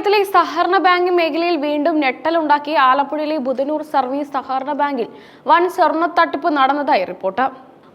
കേരളത്തിലെ സഹകരണ ബാങ്ക് മേഖലയിൽ വീണ്ടും ഞെട്ടലുണ്ടാക്കി ആലപ്പുഴയിലെ ബുധനൂർ സർവീസ് സഹകരണ ബാങ്കിൽ വൻ സ്വർണ തട്ടിപ്പ് നടന്നതായി റിപ്പോർട്ട്.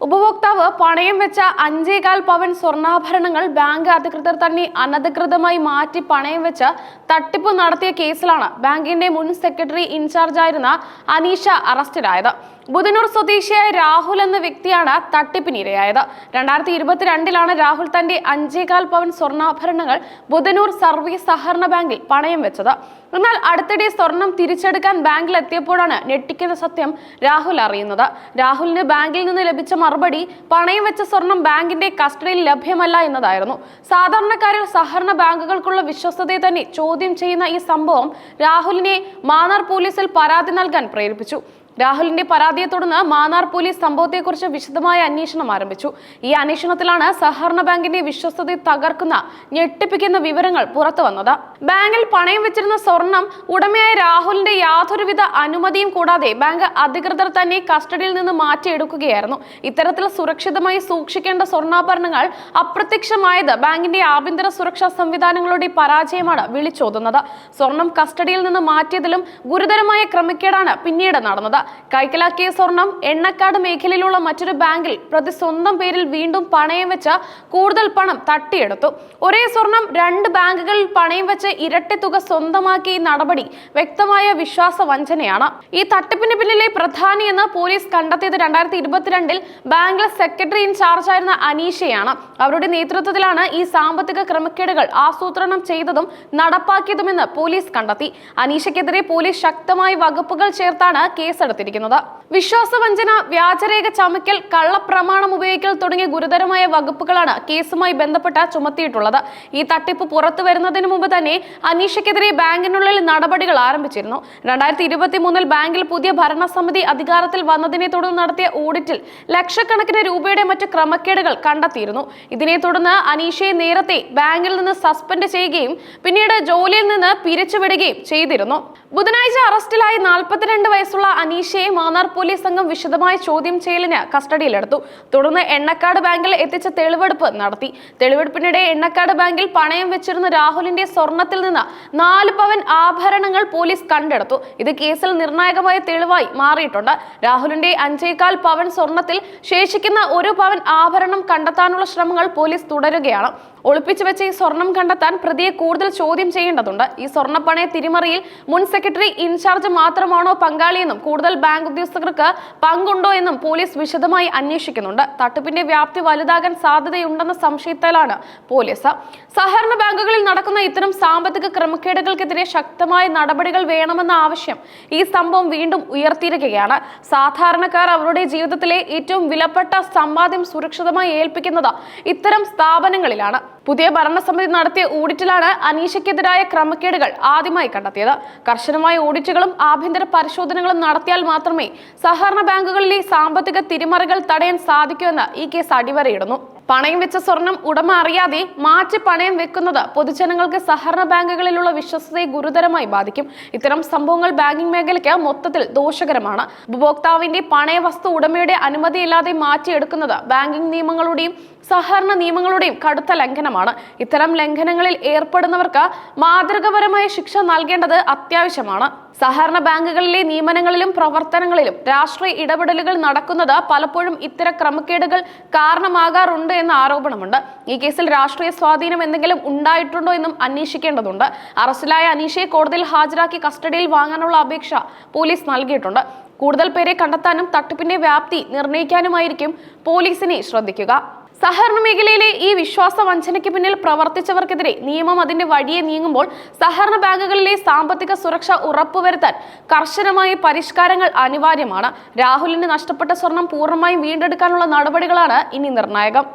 ഉപഭോക്താവ് പണയം വെച്ച അഞ്ചേകാൽ പവൻ സ്വർണാഭരണങ്ങൾ ബാങ്ക് അധികൃതർ തന്നെ അനധികൃതമായി മാറ്റി പണയം വെച്ച് തട്ടിപ്പ് നടത്തിയ കേസിലാണ് ബാങ്കിന്റെ മുൻ സെക്രട്ടറി ഇൻചാർജായിരുന്ന അനീഷ അറസ്റ്റിലായത്. ബുധനൂർ സ്വദേശിയായ രാഹുൽ എന്ന വ്യക്തിയാണ് തട്ടിപ്പിനിരയായത്. രണ്ടായിരത്തി ഇരുപത്തിരണ്ടിലാണ് രാഹുൽ തന്റെ അഞ്ചേകാൽ പവൻ സ്വർണാഭരണങ്ങൾ ബുധനൂർ സർവീസ് സഹകരണ ബാങ്കിൽ പണയം വെച്ചത്. എന്നാൽ അടുത്തിടെ സ്വർണം തിരിച്ചെടുക്കാൻ ബാങ്കിൽ എത്തിയപ്പോഴാണ് ഞെട്ടിക്കുന്ന സത്യം രാഹുൽ അറിയുന്നത്. രാഹുലിന് ബാങ്കിൽ നിന്ന് ലഭിച്ച മറുപടി പണയം വെച്ച സ്വർണം ബാങ്കിന്റെ കസ്റ്റഡിയിൽ ലഭ്യമല്ല എന്നതായിരുന്നു. സാധാരണക്കാരിൽ സഹകരണ ബാങ്കുകൾക്കുള്ള വിശ്വസ്തതയെ തന്നെ ചോദ്യം ചെയ്യുന്ന ഈ സംഭവം രാഹുലിനെ മാന്നാർ പോലീസിൽ പരാതി നൽകാൻ പ്രേരിപ്പിച്ചു. രാഹുലിന്റെ പരാതിയെ തുടർന്ന് മാന്നാർ പോലീസ് സംഭവത്തെക്കുറിച്ച് വിശദമായ അന്വേഷണം ആരംഭിച്ചു. ഈ അന്വേഷണത്തിലാണ് സഹകരണ ബാങ്കിന്റെ വിശ്വസ്തത തകർക്കുന്ന ഞെട്ടിപ്പിക്കുന്ന വിവരങ്ങൾ പുറത്തു വന്നത്. ബാങ്കിൽ പണയം വെച്ചിരുന്ന സ്വർണം ഉടമയായ രാഹുലിന്റെ യാതൊരുവിധ അനുമതിയും കൂടാതെ ബാങ്ക് അധികൃതർ തന്നെ കസ്റ്റഡിയിൽ നിന്ന് മാറ്റിയെടുക്കുകയായിരുന്നു. ഇത്തരത്തിൽ സുരക്ഷിതമായി സൂക്ഷിക്കേണ്ട സ്വർണാഭരണങ്ങൾ അപ്രത്യക്ഷമായത് ബാങ്കിന്റെ ആഭ്യന്തര സുരക്ഷാ സംവിധാനങ്ങളുടെ പരാജയമാണ് വിളിച്ചോതുന്നത്. സ്വർണം കസ്റ്റഡിയിൽ നിന്ന് മാറ്റിയതിലും ഗുരുതരമായ ക്രമക്കേടാണ് പിന്നീട് നടന്നത്. കൈക്കലാക്കിയ സ്വർണം എണ്ണക്കാട് മേഖലയിലുള്ള മറ്റൊരു ബാങ്കിൽ പ്രതി സ്വന്തം പേരിൽ വീണ്ടും പണയം വെച്ച കൂടുതൽ പണം തട്ടിയെടുത്തു. ഒരേ സ്വർണം രണ്ട് ബാങ്കുകളിൽ പണയം വെച്ച് ഇരട്ടി തുക സ്വന്തമാക്കിയ ഈ നടപടി വ്യക്തമായ വിശ്വാസ വഞ്ചനയാണ്. ഈ തട്ടിപ്പിന് പിന്നിലെ പ്രധാനി എന്ന് പോലീസ് കണ്ടെത്തിയത് രണ്ടായിരത്തി ഇരുപത്തിരണ്ടിൽ ബാങ്കിലെ സെക്രട്ടറി ഇൻചാർജ് ആയിരുന്ന അനീഷയാണ്. അവരുടെ നേതൃത്വത്തിലാണ് ഈ സാമ്പത്തിക ക്രമക്കേടുകൾ ആസൂത്രണം ചെയ്തതും നടപ്പാക്കിയതുമെന്ന് പോലീസ് കണ്ടെത്തി. അനീഷയ്ക്കെതിരെ പോലീസ് ശക്തമായി വകുപ്പുകൾ ചേർത്താണ് കേസെടുത്തിരിക്കുന്നത് വിശ്വാസവഞ്ചന വ്യാജരേഖ ചമയ്ക്കൽ കള്ളപ്രമാണം ഉപയോഗിക്കൽ തുടങ്ങിയ ഗുരുതരമായ വകുപ്പുകളാണ് കേസുമായി ബന്ധപ്പെട്ട ചുമത്തിയിട്ടുള്ളത്. ഈ തട്ടിപ്പ് പുറത്തു വരുന്നതിന് മുമ്പ് തന്നെ അനീഷയ്ക്കെതിരെ ബാങ്കിനുള്ളിൽ നടപടികൾ ആരംഭിച്ചിരുന്നു. രണ്ടായിരത്തി ഇരുപത്തി മൂന്നിൽ ബാങ്കിൽ പുതിയ ഭരണസമിതി അധികാരത്തിൽ വന്നതിനെ തുടർന്ന് നടത്തിയ ഓഡിറ്റിൽ ലക്ഷക്കണക്കിന് രൂപയുടെ മറ്റ് ക്രമക്കേടുകൾ കണ്ടെത്തിയിരുന്നു. ഇതിനെ തുടർന്ന് അനീഷയെ നേരത്തെ ബാങ്കിൽ നിന്ന് സസ്പെൻഡ് ചെയ്യുകയും പിന്നീട് ജോലിയിൽ നിന്ന് പിരിച്ചുവിടുകയും ചെയ്തിരുന്നു. ബുധനാഴ്ച അറസ്റ്റിലായി നാൽപ്പത്തിരണ്ട് വയസ്സുള്ള അനീഷയെ മാന്നാർ പോലീസ് സംഘം വിശദമായ ചോദ്യം ചെയ്യലിന് കസ്റ്റഡിയിലെടുത്തു. തുടർന്ന് എണ്ണക്കാട് ബാങ്കിൽ എത്തിച്ച തെളിവെടുപ്പ് നടത്തി. തെളിവെടുപ്പിനിടെ എണ്ണക്കാട് ബാങ്കിൽ പണയം വെച്ചിരുന്ന രാഹുലിന്റെ സ്വർണത്തിൽ നിന്ന് നാല് പവൻ ആഭരണങ്ങൾ പോലീസ് കണ്ടെടുത്തു. ഇത് കേസിൽ നിർണായകമായ തെളിവായി മാറിയിട്ടുണ്ട്. രാഹുലിന്റെ അഞ്ചേകാൽ പവൻ സ്വർണത്തിൽ ശേഷിക്കുന്ന ഒരു പവൻ ആഭരണം കണ്ടെത്താനുള്ള ശ്രമങ്ങൾ പോലീസ് തുടരുകയാണ്. ഒളിപ്പിച്ചു വെച്ച ഈ സ്വർണം കണ്ടെത്താൻ പ്രതിയെ കൂടുതൽ ചോദ്യം ചെയ്യേണ്ടതുണ്ട്. ഈ സ്വർണപ്പണയ തിരിമറിയിൽ മുൻ സെക്രട്ടറി ഇൻചാർജ് മാത്രമാണോ പങ്കാളിയെന്നും കൂടുതൽ ബാങ്ക് ഉദ്യോഗസ്ഥർക്ക് പങ്കുണ്ടോ എന്നും പോലീസ് വിശദമായി അന്വേഷിക്കുന്നുണ്ട്. തട്ടിപ്പിന്റെ വ്യാപ്തി വലുതാകാൻ സാധ്യതയുണ്ടെന്ന സംശയത്തിലാണ് പോലീസ്. സഹകരണ ബാങ്കുകളിൽ നടക്കുന്ന ഇത്തരം സാമ്പത്തിക ക്രമക്കേടുകൾക്കെതിരെ ശക്തമായ നടപടികൾ വേണമെന്ന ആവശ്യം ഈ സംഭവം വീണ്ടും ഉയർത്തിയിരിക്കുകയാണ്. സാധാരണക്കാർ അവരുടെ ജീവിതത്തിലെ ഏറ്റവും വിലപ്പെട്ട സമ്പാദ്യം സുരക്ഷിതമായി ഏൽപ്പിക്കുന്നത് ഇത്തരം സ്ഥാപനങ്ങളിലാണ്. പുതിയ ഭരണസമിതി നടത്തിയ ഓഡിറ്റിലാണ് അനീഷയ്ക്കെതിരായ ക്രമക്കേടുകൾ ആദ്യമായി കണ്ടെത്തിയത്. കർശനമായ ഓഡിറ്റുകളും ആഭ്യന്തര പരിശോധനകളും നടത്തിയാൽ മാത്രമേ സഹകരണ ബാങ്കുകളിലെ സാമ്പത്തിക തിരിമറികൾ തടയാൻ സാധിക്കൂ എന്ന് ഈ കേസ് അടിവരയിടുന്നു. പണയം വെച്ച സ്വർണം ഉടമ അറിയാതെ മാറ്റി പണയം വെക്കുന്നത് പൊതുജനങ്ങൾക്ക് സഹകരണ ബാങ്കുകളിലുള്ള വിശ്വസതയെ ഗുരുതരമായി ബാധിക്കും. ഇത്തരം സംഭവങ്ങൾ ബാങ്കിംഗ് മേഖലയ്ക്ക് മൊത്തത്തിൽ ദോഷകരമാണ്. ഉപഭോക്താവിന്റെ പണയ വസ്തു ഉടമയുടെ അനുമതിയില്ലാതെ മാറ്റിയെടുക്കുന്നത് ബാങ്കിംഗ് നിയമങ്ങളുടെയും സഹകരണ നിയമങ്ങളുടെയും കടുത്ത ലംഘനമാണ്. ഇത്തരം ലംഘനങ്ങളിൽ ഏർപ്പെടുന്നവർക്ക് മാതൃകപരമായ ശിക്ഷ നൽകേണ്ടത് അത്യാവശ്യമാണ്. സഹകരണ ബാങ്കുകളിലെ നിയമനങ്ങളിലും പ്രവർത്തനങ്ങളിലും രാഷ്ട്രീയ ഇടപെടലുകൾ നടക്കുന്നത് പലപ്പോഴും ഇത്തരം ക്രമക്കേടുകൾ കാരണമാകാറുണ്ട് എന്ന ആരോപണമുണ്ട്. ഈ കേസിൽ രാഷ്ട്രീയ സ്വാധീനം എന്തെങ്കിലും ഉണ്ടായിട്ടുണ്ടോ എന്നും അന്വേഷിക്കേണ്ടതുണ്ട്. അറസ്റ്റിലായ അനീഷയെ കോടതിയിൽ ഹാജരാക്കി കസ്റ്റഡിയിൽ വാങ്ങാനുള്ള അപേക്ഷ പോലീസ് നൽകിയിട്ടുണ്ട്. കൂടുതൽ പേരെ കണ്ടെത്താനും തട്ടിപ്പിന്റെ വ്യാപ്തി നിർണയിക്കാനുമായിരിക്കും പോലീസിനെ ശ്രദ്ധിക്കുക. സഹകരണ മേഖലയിലെ ഈ വിശ്വാസ വഞ്ചനയ്ക്ക് പിന്നിൽ പ്രവർത്തിച്ചവർക്കെതിരെ നിയമം അതിന്റെ വഴിയെ നീങ്ങുമ്പോൾ സഹകരണ ബാങ്കുകളിലെ സാമ്പത്തിക സുരക്ഷ ഉറപ്പുവരുത്താൻ കർശനമായ പരിഷ്കാരങ്ങൾ അനിവാര്യമാണ്. രാഹുലിന് നഷ്ടപ്പെട്ട സ്വർണം പൂർണമായും വീണ്ടെടുക്കാനുള്ള നടപടികളാണ് ഇനി നിർണായകം.